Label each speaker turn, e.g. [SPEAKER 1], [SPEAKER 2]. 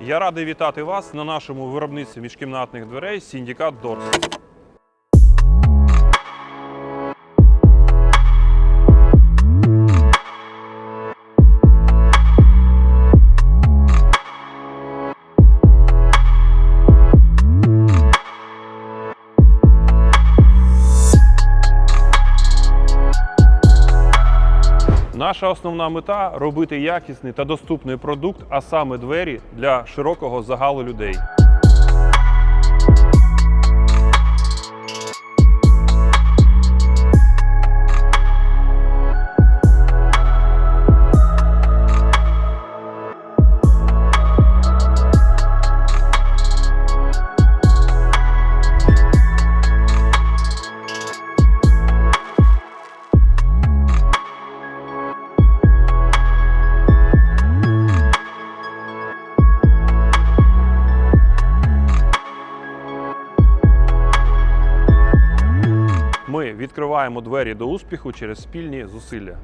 [SPEAKER 1] Я радий вітати вас на нашому виробництві міжкімнатних дверей Сіндікат Дорс. Наша основна мета робити якісний та доступний продукт, а саме двері для широкого загалу людей. Відкриваємо двері до успіху через спільні зусилля.